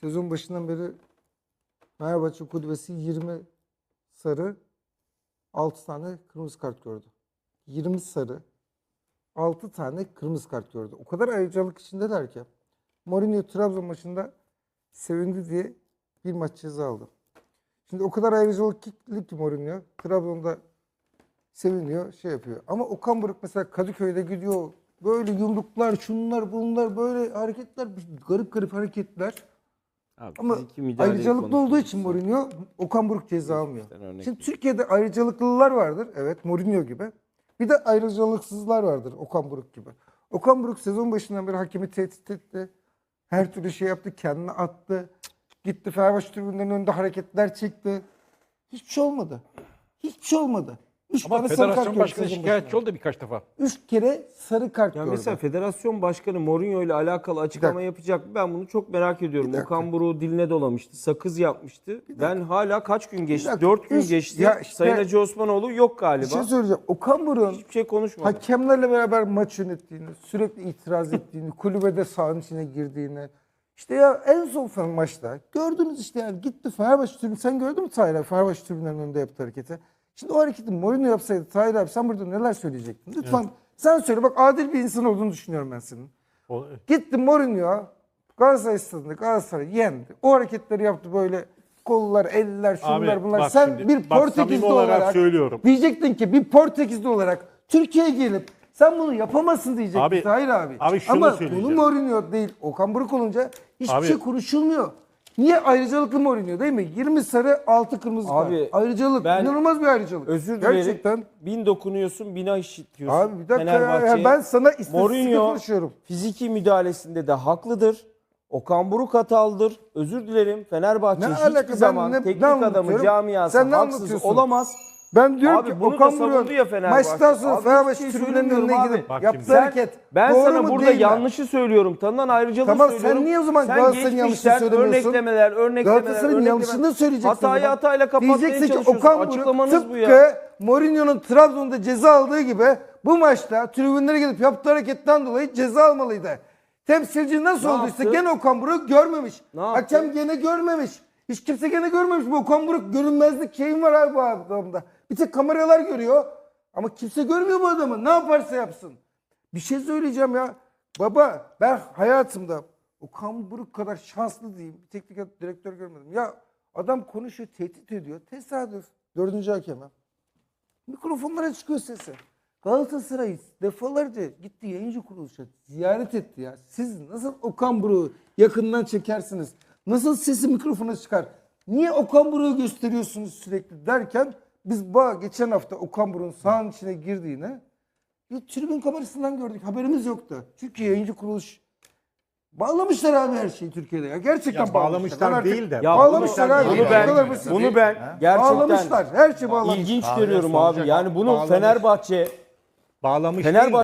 Sezon başından beri Fenerbahçe kulübesi 20 sarı 6 tane kırmızı kart gördü. 20 sarı 6 tane kırmızı kart gördü. O kadar ayrıcalık içindeler ki. Mourinho Trabzon maçında sevindi diye bir maç ceza aldı. Şimdi o kadar ayrıcalıklı ki Mourinho. Trabzon'da seviniyor, şey yapıyor. Ama Okan Buruk mesela Kadıköy'de gidiyor. Böyle yumruklar, şunlar, bunlar, böyle hareketler, garip garip hareketler. Abi, Ama ayrıcalıklı olduğu için Mourinho Okan Buruk ceza almıyor. Şimdi. Türkiye'de ayrıcalıklılar vardır. Evet Mourinho gibi. Bir de ayrıcalıksızlar vardır Okan Buruk gibi. Okan Buruk sezon başından beri hakemi tehdit etti. Her türlü şey yaptı. Kendini attı. Gitti Fenerbahçe tribünlerinin önünde hareketler çekti. Hiçbir şey olmadı. Hiçbir şey olmadı. Üç Ama tane sarı kart federasyon gördü başkanı sezon şikayetçi başında. oldu birkaç defa. Üç kere sarı kart Ya gördü. mesela federasyon başkanı Mourinho ile alakalı açıklama yapacak mı? Ben bunu çok merak ediyorum. Bir dakika. Okan Buruk'u diline dolamıştı. Sakız yapmıştı. Ben hala kaç gün geçti? dakika. 4 gün geçti. Ya işte- Sayın Hacı Osmanoğlu yok Bir galiba. şey söyleyeceğim. Okan Buruk'un Hiçbir şey konuşmadı. hakemlerle beraber maç yönettiğini, sürekli itiraz ettiğini, kulübede sahanın içine girdiğini. İşte ya en son falan maçta gördünüz işte yani gitti Fenerbahçe tribünü. Sen gördün mü Tahir abi Fenerbahçe tribünlerinin önünde yaptığı hareketi? Şimdi o hareketi Mourinho yapsaydı Tahir abi sen burada neler söyleyecektin? Lütfen sen söyle bak adil bir insan olduğunu düşünüyorum ben senin. O, Gitti Mourinho Galatasaray stadında Galatasaray yendi. O hareketleri yaptı böyle kollar, eller, şunlar Abi, bunlar. Sen şimdi, bir Portekizli olarak olarak söylüyorum. diyecektin ki bir Portekizli olarak Türkiye'ye gelip sen bunu yapamazsın diyecektin Abi- Tahir abi. abi şunu Ama bunu Mourinho değil Okan Buruk olunca hiçbir Abi- şey konuşulmuyor. Niye ayrıcalıklı Mourinho değil mi? 20 sarı 6 kırmızı Abi, kart. Ayrıcalık. ben- inanılmaz bir ayrıcalık. Özür dilerim. Gerçekten. Bin dokunuyorsun, bina işitiyorsun. Abi bir dakika ya, ya ben sana istatistik konuşuyorum. fiziki müdahalesinde de haklıdır. Okan Buruk hatalıdır. Özür dilerim. Fenerbahçe Ne hiçbir alaka? Zaman ne- ne teknik adamı anlatıyorum? camiası Sen ne haksız olamaz. Ben diyorum Abi ki bunu da Okan Buruk maçtan sonra Fenerbahçe tribünlerinin önüne gidip yaptığı hareket Ben doğru sana mu burada değil mi? yanlışı söylüyorum. Tanınan ayrıcalığı Tamam, söylüyorum. sen niye o zaman Sen Galatasaray'ın yanlışını söylemiyorsun? Örneklemeler, örneklemeler, Galatasaray'ın yanlışını söyleyeceksin. Hatayı zaman. hatayla kapatmaya Diyeceksin ki. Okan Buruk Açıklamanız bu ya. tıpkı Mourinho'nun Trabzon'da ceza aldığı gibi bu maçta tribünlere gidip yaptığı hareketten dolayı ceza almalıydı. Temsilci nasıl Ne olduysa yaptı? gene Okan Buruk görmemiş. Hakem gene görmemiş. Hiç kimse gene görmemiş. Bu Okan Buruk görünmezlik şeyim var abi bu adamda. Bir tek kameralar görüyor. Ama kimse görmüyor bu adamı. Ne yaparsa yapsın. Bir şey söyleyeceğim ya. Baba ben hayatımda Okan Buruk kadar şanslı diyeyim. Bir teknik direktör görmedim. Ya adam konuşuyor, tehdit ediyor. Tesadüf. Dördüncü hakeme. Mikrofonlara çıkıyor sesi. Galatasaray defalarca gitti yayıncı kuruluşa ziyaret etti ya. Siz nasıl Okan Buruk'u yakından çekersiniz? Nasıl sesi mikrofona çıkar? Niye Okan Buruk'u gösteriyorsunuz sürekli derken biz bu geçen hafta Okan Buruk'un sahanın içine girdiğini bir tribün kamerasından gördük. Haberimiz yoktu. Türkiye yayıncı kuruluş bağlamışlar abi her şeyi Türkiye'de ya. Gerçekten Ya bağlamışlar. bağlamışlar değil de- Ya bağlamışlar bunu, abi. bunu Bu ben, basit. bunu ben gerçekten Bağlamışlar. Her şey bağlamışlar. ilginç görüyorum abi. Yani bunu bağlamış. Fenerbahçe Bağlamış Fenerbahçe.